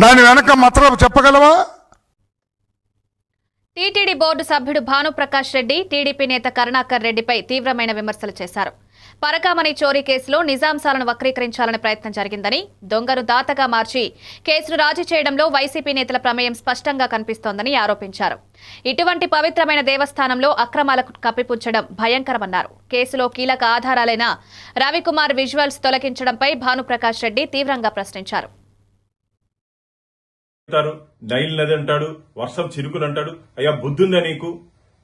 దాని వెనక మాత్రం చెప్పగలవా? టీటీడీ బోర్డు సభ్యుడు భానుప్రకాష్ రెడ్డి టీడీపీ నేత కరుణాకర్ రెడ్డిపై తీవ్రమైన విమర్శలు చేశారు. పరకామణి చోరీ కేసులో నిజాంశాలను వక్రీకరించాలని ప్రయత్నం జరిగిందని దొంగను దాతగా మార్చి కేసును రాజీ చేయడంలో వైసీపీ నేతల ప్రమేయం స్పష్టంగా కనిపిస్తోందని ఆరోపించారు. ఇటువంటి పవిత్రమైన దేవస్థానంలో అక్రమాలకు కప్పిపుచ్చడం భయంకరమన్నారు. కేసులో కీలక ఆధారాలైన రవికుమార్ విజువల్స్ తొలగించడంపై భానుప్రకాష్ రెడ్డి తీవ్రంగా ప్రశ్నించారు. అంటారు నైల్ నది అంటాడు వర్షం చిరుకులు అంటాడు. అయ్యా బుద్ధుందా నీకు?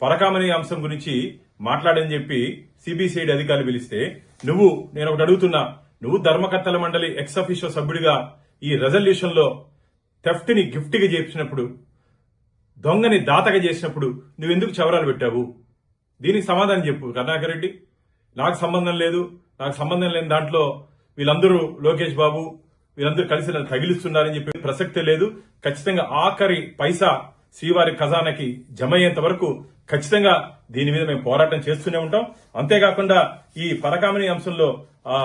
పరకామణి అంశం గురించి మాట్లాడని చెప్పి సిబిసిఐడి అధికారులు పిలిస్తే నువ్వు నేను ఒకటి అడుగుతున్నా నువ్వు ధర్మకర్తల మండలి ఎక్స్ అఫీషియో సభ్యుడిగా ఈ రెజల్యూషన్లో థెఫ్ట్ని గిఫ్ట్గా చేసినప్పుడు దొంగని దాతగా చేసినప్పుడు నువ్వు ఎందుకు చవరాలు పెట్టావు? దీనికి సమాధానం చెప్పు కర్ణాకర్ రెడ్డి. నాకు సంబంధం లేదు. నాకు సంబంధం లేని దాంట్లో వీళ్ళందరూ లోకేష్ బాబు వీరందరూ కలిసి నన్ను తగిలిస్తున్నారని చెప్పి ప్రసక్తే లేదు. ఖచ్చితంగా ఆఖరి పైసా శ్రీవారి ఖజానాకి జమ అయ్యేంత వరకు ఖచ్చితంగా దీని మీద మేము పోరాటం చేస్తూనే ఉంటాం. అంతేకాకుండా ఈ పరకామణి అంశంలో ఆ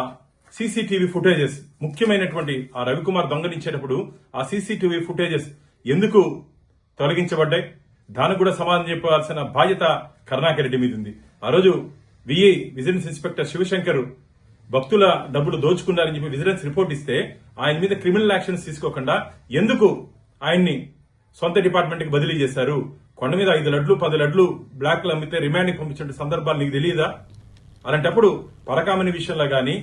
సీసీటీవీ ఫుటేజెస్ ముఖ్యమైనటువంటి ఆ రవికుమార్ దొంగలించేటప్పుడు ఆ సీసీటీవీ ఫుటేజెస్ ఎందుకు తొలగించబడ్డాయి? దానికి కూడా సమాధానం చెప్పాల్సిన బాధ్యత కరుణాకర్ రెడ్డి మీద ఉంది ఆ రోజు విఐ విజిలెన్స్ ఇన్స్పెక్టర్ శివశంకర్ భక్తుల డబ్బులు దోచుకున్నారని చెప్పి విజిలెన్స్ రిపోర్ట్ ఇస్తే ఆయన మీద క్రిమినల్ యాక్షన్స్ తీసుకోకుండా ఎందుకు ఆయన్ని సొంత డిపార్ట్మెంట్కి బదిలీ చేశారు? కొండ మీద ఐదు లడ్లు పది లడ్లు బ్లాక్లు అమ్మితే రిమాండ్కి పంపించిన సందర్భాలు నీకు తెలియదా? అలాంటప్పుడు పరకామణి విషయంలో కానీ